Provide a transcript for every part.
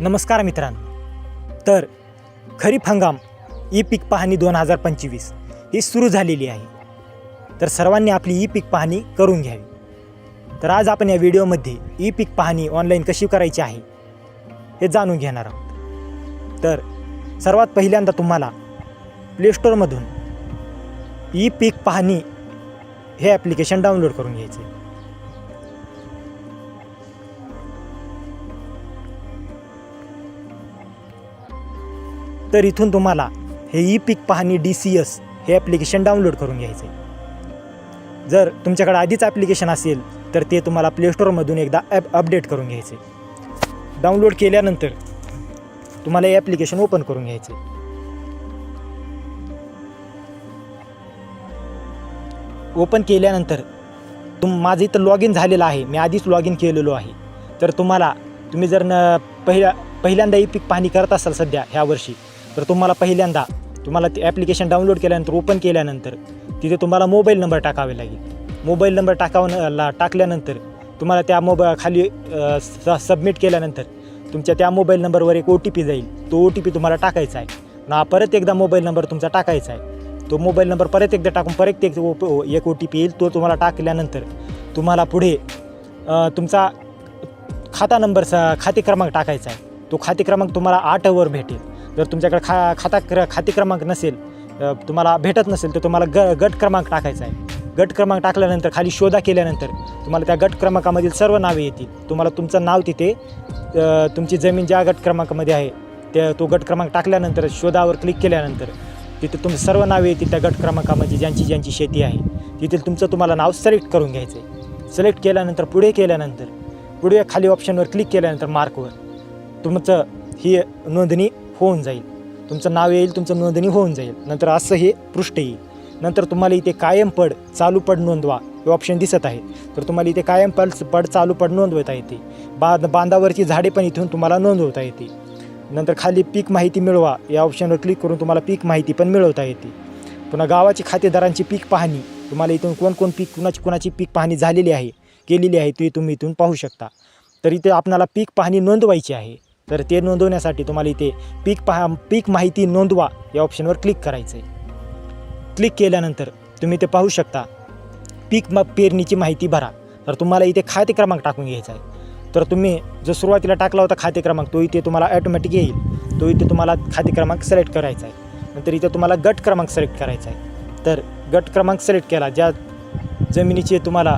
नमस्कार मित्रांनो. तर खरीप हंगाम ई पीक पाहणी दोन हजार पंचवीस ही सुरू झालेली आहे. तर सर्वांनी आपली ई पीक पाहणी करून घ्यावी. तर आज आपण या व्हिडिओमध्ये ई पीक पाहणी ऑनलाईन कशी करायची आहे हे जाणून घेणार आहोत. तर सर्वात पहिल्यांदा तुम्हाला प्लेस्टोरमधून ई पीक पाहणी हे ॲप्लिकेशन डाउनलोड करून घ्यायचे. तर इथून तुम्हाला हे ई पीक पाहणी डी सी एस हे ॲप्लिकेशन डाउनलोड करून घ्यायचे. आहे. जर तुमच्याकडे आधीच ॲप्लिकेशन असेल तर ते तुम्हाला प्लेस्टोरमधून एकदा ॲप अपडेट करून घ्यायचे. डाउनलोड केल्यानंतर तुम्हाला हे ॲप्लिकेशन ओपन करून घ्यायचे. ओपन केल्यानंतर तुम माझं इथं लॉग इन झालेलं आहे. मी आधीच लॉग इन केलेलो आहे. तर तुम्हाला तुम्ही जर न पहिल्या पहिल्यांदा ई पीक पाहणी करत असाल सध्या ह्या वर्षी तर तुम्हाला पहिल्यांदा तुम्हाला ते ॲप्लिकेशन डाउनलोड केल्यानंतर ओपन केल्यानंतर तिथे तुम्हाला मोबाईल नंबर टाकावे लागेल. मोबाईल नंबर टाकावं ला टाकल्यानंतर तुम्हाला त्या मोबा खाली स सबमिट केल्यानंतर तुमच्या त्या मोबाईल नंबरवर एक ओ टी पी जाईल. तो ओ टी पी तुम्हाला टाकायचा आहे. ना परत एकदा मोबाईल नंबर तुमचा टाकायचा आहे. तो मोबाईल नंबर परत एकदा टाकून परत एक ओ एक ओ टी पी येईल. तो तुम्हाला टाकल्यानंतर तुम्हाला पुढे तुमचा खाता नंबर स खाते क्रमांक टाकायचा आहे. तो खाते क्रमांक तुम्हाला आठवर भेटेल. जर तुमच्याकडे खा खाता क्र खाते क्रमांक नसेल तुम्हाला भेटत नसेल तर तुम्हाला ग गट क्रमांक टाकायचा आहे. गट क्रमांक टाकल्यानंतर खाली शोधा केल्यानंतर तुम्हाला त्या गट क्रमांकामधील सर्व नावे येतील. तुम्हाला तुमचं नाव तिथे तुमची जमीन ज्या गट क्रमांकामध्ये आहे त्या तो गट क्रमांक टाकल्यानंतर शोधावर क्लिक केल्यानंतर तिथे तुम सर्व नावे येतील त्या गट क्रमांकामध्ये ज्यांची ज्यांची शेती आहे. तिथील तुमचं तुम्हाला नाव सिलेक्ट करून घ्यायचं आहे. सिलेक्ट केल्यानंतर पुढे केल्यानंतर पुढे खाली ऑप्शनवर क्लिक केल्यानंतर मार्कवर तुमचं ही नोंदणी होऊन जाईल. तुमचं नाव येईल तुमचं नोंदणी होऊन जाईल. नंतर असं हे पृष्ठ येईल. नंतर तुम्हाला इथे कायम पड चालू पड नोंदवा. हे ऑप्शन दिसत आहे. तर तुम्हाला इथे कायम पड पड चालू पड नोंदवता येते. बा बांधावरची झाडे पण इथून तुम्हाला नोंदवता येते. नंतर खाली पीक माहिती मिळवा. या ऑप्शनवर क्लिक करून तुम्हाला पीक माहिती पण मिळवता येते. पुन्हा गावाची खातेदारांची पीक पाहणी. तुम्हाला इथून कोण कोण पीक कुणाची कुणाची पीक पाहणी झालेली आहे केलेली आहे ती तुम्ही इथून पाहू शकता. तर इथे आपणाला पीक पाहणी नोंदवायची आहे. तर ते नोंदवण्यासाठी तुम्हाला इथे पीक पहा पीक माहिती नोंदवा या ऑप्शनवर क्लिक करायचं आहे क्लिक केल्यानंतर तुम्ही ते पाहू शकता पीक म पेरणीची माहिती भरा. तर तुम्हाला इथे खाते क्रमांक टाकून घ्यायचा आहे तर तुम्ही जो सुरुवातीला टाकला होता खाते क्रमांक तो इथे तुम्हाला ॲटोमॅटिक येईल. तो इथे तुम्हाला खाते क्रमांक सिलेक्ट करायचा आहे नंतर इथे तुम्हाला गट क्रमांक सिलेक्ट करायचा आहे तर गट क्रमांक सिलेक्ट केला ज्या जमिनीची तुम्हाला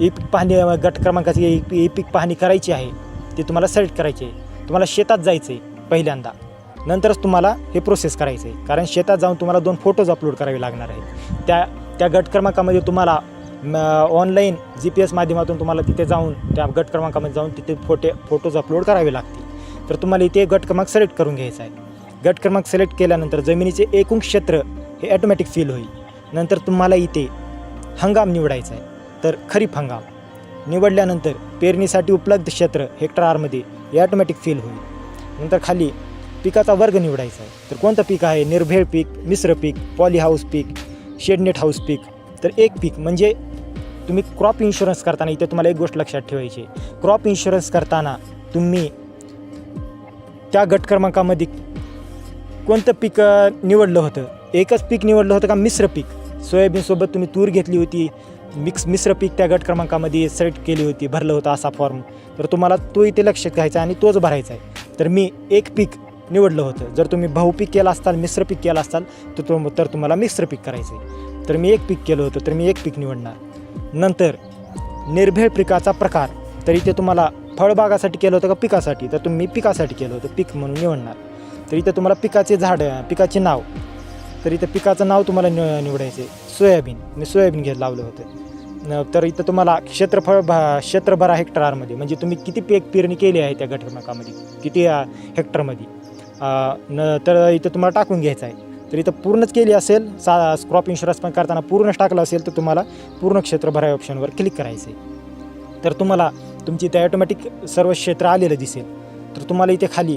ई पीक पाहणी गट क्रमांकाची ई पी- पीक पाहणी करायची आहे ती तुम्हाला सिलेक्ट करायची आहे. तुम्हाला शेतात जायचं आहे पहिल्यांदा. नंतरच तुम्हाला हे प्रोसेस करायचं आहे कारण शेतात जाऊन तुम्हाला दोन फोटोज अपलोड करावे लागणार आहे त्या त्या गट क्रमांकामध्ये तुम्हाला ऑनलाईन जी पी एस माध्यमातून तुम्हाला तिथे जाऊन त्या गट क्रमांकामध्ये जाऊन तिथे फोटे फोटोज अपलोड करावे लागतील. तर तुम्हाला इथे गट क्रमांक सिलेक्ट करून घ्यायचा आहे. गट क्रमांक सिलेक्ट केल्यानंतर जमिनीचे एकूण क्षेत्र हे ॲटोमॅटिक फील होईल. नंतर तुम्हाला इथे हंगाम निवडायचा आहे. तर खरीप हंगाम. निवडल्यानंतर पेरणीसाठी उपलब्ध क्षेत्र हेक्टरमध्ये हे ॲटोमॅटिक फील होईल. नंतर खाली पिकाचा वर्ग निवडायचा आहे. तर कोणतं पीक आहे? निर्भेळ पीक मिश्र पीक पॉली हाऊस पीक शेडनेट हाऊस पीक. तर एक पीक म्हणजे तुम्ही क्रॉप इन्शुरन्स करताना इथे तुम्हाला एक गोष्ट लक्षात ठेवायची क्रॉप इन्शुरन्स करताना तुम्ही त्या गट क्रमांकामध्ये कोणतं पीक निवडलं होतं? एकच पीक निवडलं होतं का मिश्र पीक? सोयाबीनसोबत तुम्ही तूर घेतली होती. मिक्स मिश्र पीक त्या गट क्रमांकामध्ये सेट केली होती भरलं होतं असा फॉर्म तर तुम्हाला तो इथे लक्षात घ्यायचा आणि तोच भरायचा आहे. तर मी एक पीक निवडलं होतं. जर तुम्ही बहुपीक केलं असताल मिश्र पीक केलं असताल तर तुम तर तुम्हाला मिश्र पीक करायचं आहे. तर मी एक पीक केलं होतं तर मी एक पीक निवडणार. नंतर निर्भेळ पिकाचा प्रकार. तर इथे तुम्हाला फळबागासाठी केलं होतं का पिकासाठी? तर तुम्ही पिकासाठी केलं होतं पीक म्हणून निवडणार. तर इथं तुम्हाला पिकाचे झाड पिकाचे नाव तर इथं पिकाचं नाव तुम्हाला नि निवडायचं आहे सोयाबीन. मी सोयाबीन घेत लावलं होतं. तर इथं तुम्हाला क्षेत्रफळ भा क्षेत्र भरा हेक्टरमध्ये. म्हणजे तुम्ही किती पीक पेरणी केली आहे त्या गट किती हेक्टरमध्ये? न तर इथं तुम्हाला टाकून घ्यायचं आहे. तर इथं पूर्णच केली असेल सा क्रॉप इन्शुरन्स पण करताना पूर्णच टाकलं असेल तर तुम्हाला पूर्ण क्षेत्रभरा ऑप्शनवर क्लिक करायचं आहे तर तुम्हाला तुमची इथे ॲटोमॅटिक सर्व क्षेत्र आलेलं दिसेल. तर तुम्हाला इथे खाली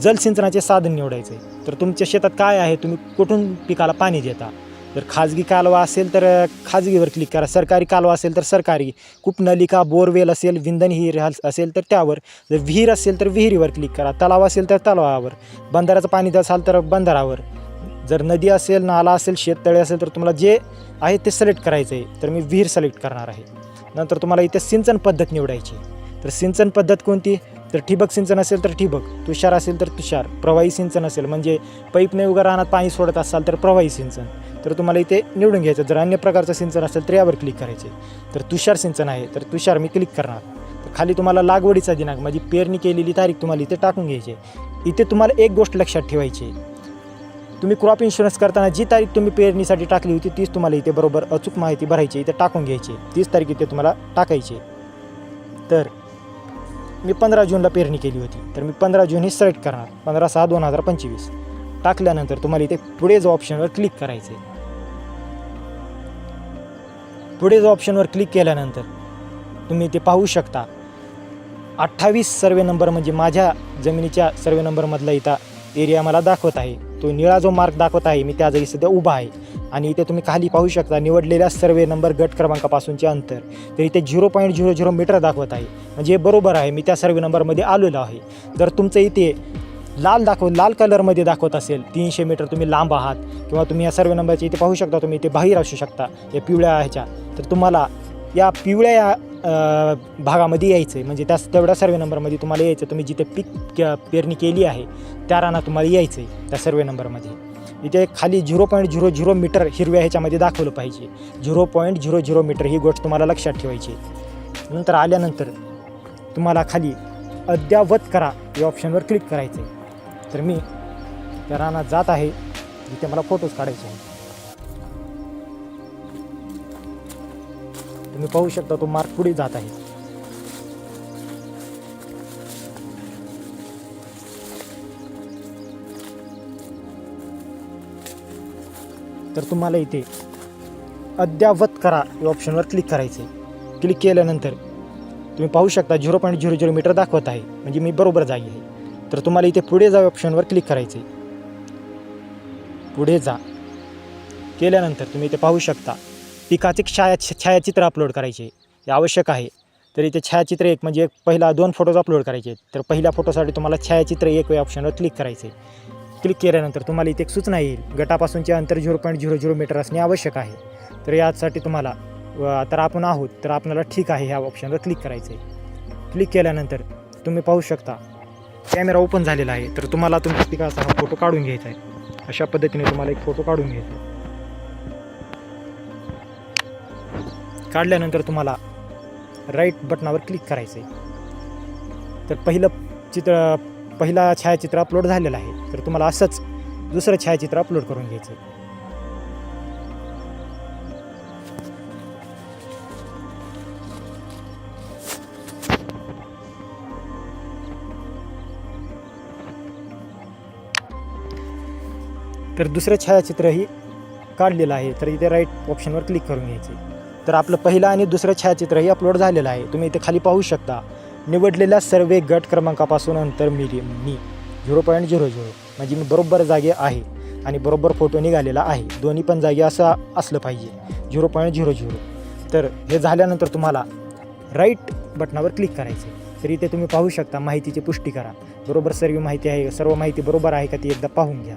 जलसिंचनाचे साधन निवडायचे आहे तर तुमच्या शेतात काय आहे? तुम्ही कुठून पिकाला पाणी देता? जर खाजगी कालवा असेल तर खाजगीवर क्लिक करा. सरकारी कालवा असेल तर सरकारी. कूपनलिका बोरवेल असेल विंधन हिर हल- असेल तर त्यावर. जर विहीर असेल तर विहिरीवर क्लिक करा. तलाव असेल तर तलावावर. बंधाराचं पाणी असाल तर बंधारावर. जर नदी असेल नाला असेल शेततळे असेल तर तुम्हाला जे आहे ते सिलेक्ट करायचं आहे तर मी विहीर सिलेक्ट करणार आहे. नंतर तुम्हाला इथे सिंचन पद्धत निवडायची तर सिंचन पद्धत कोणती? तर ठिबक सिंचन असेल तर ठिबक तुषार असेल तर तुषार प्रवाही सिंचन असेल म्हणजे पाईपने उगा रानात पाणी सोडत असाल तर प्रवाही सिंचन तर तुम्हाला इथे निवडून घ्यायचं जर अन्य प्रकारचं सिंचन असेल तर यावर क्लिक करायचे तर तुषार सिंचन आहे तर तुषार मी क्लिक करणार तर खाली तुम्हाला लागवडीचा दिनांक म्हणजे पेरणी केलेली तारीख तुम्हाला इथे टाकून घ्यायची आहे. इथे तुम्हाला एक गोष्ट लक्षात ठेवायची आहे. तुम्ही क्रॉप इन्शुरन्स करताना जी तारीख तुम्ही पेरणीसाठी टाकली होती तीच तुम्हाला इथे बरोबर अचूक माहिती भरायची इथे टाकून घ्यायची तीच तारीख इथे तुम्हाला टाकायची आहे. तर मी पंधरा जूनला पेरणी केली होती. तर मी पंधरा जून ही सिलेक्ट करणार. पंधरा सहा दोन हजार पंचवीस. टाकल्यानंतर तुम्हाला इथे पुढे जो ऑप्शनवर क्लिक करायचं आहे. पुढे जो ऑप्शनवर क्लिक केल्यानंतर तुम्ही ते पाहू शकता अठ्ठावीस सर्वे नंबर म्हणजे माझ्या जमिनीच्या सर्वे नंबरमधला इथं एरिया मला दाखवत आहे. तो निळा जो मार्क दाखवत आहे मी त्या जागी सध्या उभा आहे. आणि इथे तुम्ही खाली पाहू शकता निवडलेल्या सर्वे नंबर गट क्रमांकापासूनचे अंतर. तर इथे zero point zero zero metre दाखवत आहे. म्हणजे हे बरोबर आहे मी त्या सर्वे नंबरमध्ये आलेलो आहे. जर तुमचं इथे लाल दाखव लाल कलरमध्ये दाखवत असेल तीनशे मीटर तुम्ही लांब आहात किंवा तुम्ही या सर्वे नंबरचे इथे पाहू शकता तुम्ही इथे बाहेर असू शकता या पिवळ्या ह्याच्या तर तुम्हाला या पिवळ्या या भागामध्ये यायचं आहे म्हणजे त्या तेवढ्या सर्वे नंबरमध्ये तुम्हाला यायचं. तुम्ही जिथे पीक क- पेरणी केली आहे त्या रानात तुम्हाला यायचं आहे त्या सर्वे नंबरमध्ये. इथे खाली zero point zero zero metre हिरव्या ह्याच्यामध्ये दाखवलं पाहिजे. Zero point zero zero metre ही गोष्ट तुम्हाला लक्षात ठेवायची. नंतर आल्यानंतर तुम्हाला खाली अद्यावत करा या ऑप्शनवर क्लिक करायचं आहे तर मी त्या रानात जात आहे. इथे मला फोटोज काढायचे आहे तुम्ही पाहू शकता तो मार्क पुढे जात आहे. तर तुम्हाला इथे अद्यावत करा या ऑप्शनवर क्लिक करायचं आहे. क्लिक केल्यानंतर तुम्ही पाहू शकता zero point zero zero metre दाखवत आहे. म्हणजे मी बरोबर जागी आहे. तर तुम्हाला इथे पुढे जा ऑप्शनवर क्लिक करायचं आहे. पुढे जा. केल्यानंतर तुम्ही इथे पाहू शकता पिकाचे छाया छायाचित्र अपलोड करायचे हे आवश्यक आहे. तर इथे छायाचित्र एक म्हणजे पहिला दोन फोटोज अपलोड करायचे आहेत. तर पहिल्या फोटोसाठी तुम्हाला छायाचित्र एक या ऑप्शनवर क्लिक करायचं आहे. क्लिक केल्यानंतर तुम्हाला इथे एक सूचना येईल. गटापासूनचे अंतर zero point zero zero metre असणे आवश्यक आहे. तर यासाठी तुम्हाला तर आपण आहोत तर आपल्याला ठीक आहे ह्या ऑप्शनवर क्लिक करायचं आहे क्लिक केल्यानंतर तुम्ही पाहू शकता कॅमेरा ओपन झालेला आहे. तर तुम्हाला तुमच्या पिकाचा हा फोटो काढून घ्यायचा आहे. अशा पद्धतीने तुम्हाला एक फोटो काढून घ्यायचा आहे. काढल्यानंतर तुम्हाला राईट बटनावर क्लिक करायचं आहे तर पहिलं चित्र पहिला छायाचित्र अपलोड झालेलं आहे. तर तुम्हाला असंच दुसरं छायाचित्र अपलोड करून घ्यायचं आहे तर दुसरं छायाचित्रही काढलेलं आहे. तर इथे राईट ऑप्शनवर क्लिक करून घ्यायचे तर आपलं पहिलं आणि दुसरं छायाचित्रही अपलोड झालेलं आहे. तुम्ही इथे खाली पाहू शकता. निवडलेल्या सर्वे गट क्रमांकापासून अंतर मी मी झिरो पॉईंट झिरो झिरो. म्हणजे मी बरोबर जागे आहे आणि बरोबर फोटो निघालेला आहे. दोन्ही पण जागे असं असलं पाहिजे. Zero point zero zero. तर हे झाल्यानंतर तुम्हाला राईट बटनावर क्लिक करायचे तर इथे तुम्ही पाहू शकता माहितीची पुष्टी करा. बरोबर सर्व माहिती आहे सर्व माहिती बरोबर आहे का ती एकदा पाहून घ्या.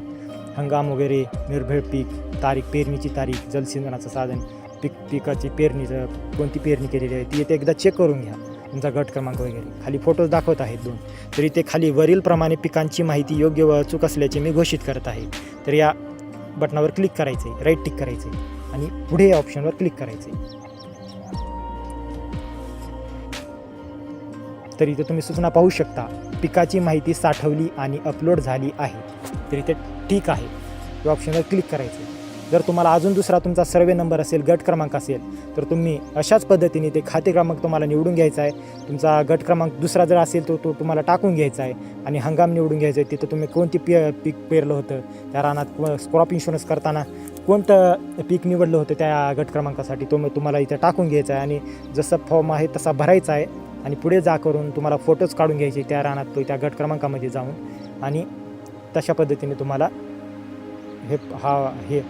हंगाम वगैरे निर्भेळ पीक तारीख पेरणीची तारीख जलसिंचनाचं साधन पीक पिकाची पेरणीचं कोणती पेरणी केलेली आहे ती इथे एकदा चेक करून घ्या. तुमचा गट क्रमांक वगैरे. खाली फोटोज दाखवत आहेत दोन. तरी ते खाली वरीलप्रमाणे पिकांची माहिती योग्य व अचूक असल्याचे मी घोषित करत आहे. तर या बटनावर क्लिक करायचे राईट टिक करायचे आणि पुढे या ऑप्शनवर क्लिक करायचे तर इथे तुम्ही सूचना पाहू शकता पिकाची माहिती साठवली आणि अपलोड झाली आहे. तर इथे ठीक आहे. या ऑप्शनवर क्लिक करायचे जर तुम्हाला अजून दुसरा तुमचा सर्वे नंबर असेल गट क्रमांक असेल तर तुम्ही अशाच पद्धतीने ते खाते क्रमांक तुम्हाला निवडून घ्यायचा आहे. तुमचा गट क्रमांक दुसरा जर असेल तर तो तुम्हाला टाकून घ्यायचा आहे आणि हंगाम निवडून घ्यायचा आहे. तिथं तुम्ही कोणती पी पीक पेरलं होतं त्या रानात क्रॉप इन्शुरन्स करताना कोणतं पीक निवडलं होतं त्या गट क्रमांकासाठी तो मग तुम्हाला इथं टाकून घ्यायचा आहे. आणि जसं फॉर्म आहे तसा भरायचा आहे. आणि पुढे जा करून तुम्हाला फोटोज काढून घ्यायचे त्या रानात तो त्या गट क्रमांकामध्ये जाऊन. आणि तशा पद्धतीने तुम्हाला हे हा हे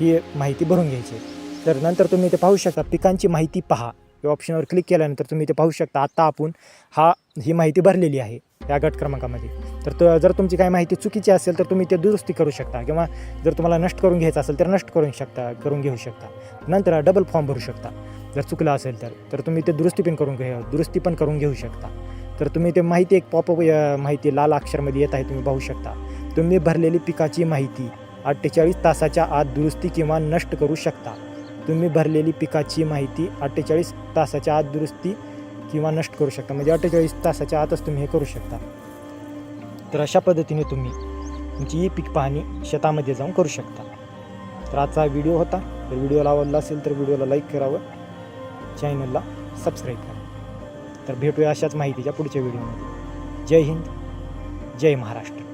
ही माहिती भरून घ्यायची. आहे. तर नंतर तुम्ही ते पाहू शकता पिकांची माहिती पहा. या ऑप्शनवर क्लिक केल्यानंतर तुम्ही ते पाहू शकता आत्ता आपण हा ही माहिती भरलेली आहे या गट क्रमांकामध्ये. तर जर तुमची काही माहिती चुकीची असेल तर तुम्ही ते दुरुस्ती करू शकता किंवा जर तुम्हाला नष्ट करून घ्यायचं असेल तर नष्ट करू शकता करून घेऊ शकता. नंतर डबल फॉर्म भरू शकता. जर चुकलं असेल तर तर तुम्ही ते दुरुस्ती पण करून घे दुरुस्ती पण करून घेऊ शकता. तर तुम्ही ते माहिती एक पॉपअप माहिती लाल अक्षरमध्ये येत आहे तुम्ही पाहू शकता. तुम्ही भरलेली पिकाची माहिती अठ्ठेचाळीस तासाच्या आत दुरुस्ती किंवा नष्ट करू शकता. तुम्ही भरलेली पिकाची माहिती अठ्ठेचाळीस तासाच्या आत दुरुस्ती किंवा नष्ट करू शकता. म्हणजे अठ्ठेचाळीस तासाच्या आतच तुम्ही हे करू शकता. तर अशा पद्धतीने तुम्ही तुमची ई पीक पाहणी शेतामध्ये जाऊन करू शकता. तर आजचा व्हिडिओ होता. तर व्हिडिओला आवडला असेल तर व्हिडिओला लाईक करावं. चॅनलला सबस्क्राईब करा. तर भेटूया अशाच माहितीच्या पुढच्या व्हिडिओमध्ये. जय हिंद. जय महाराष्ट्र.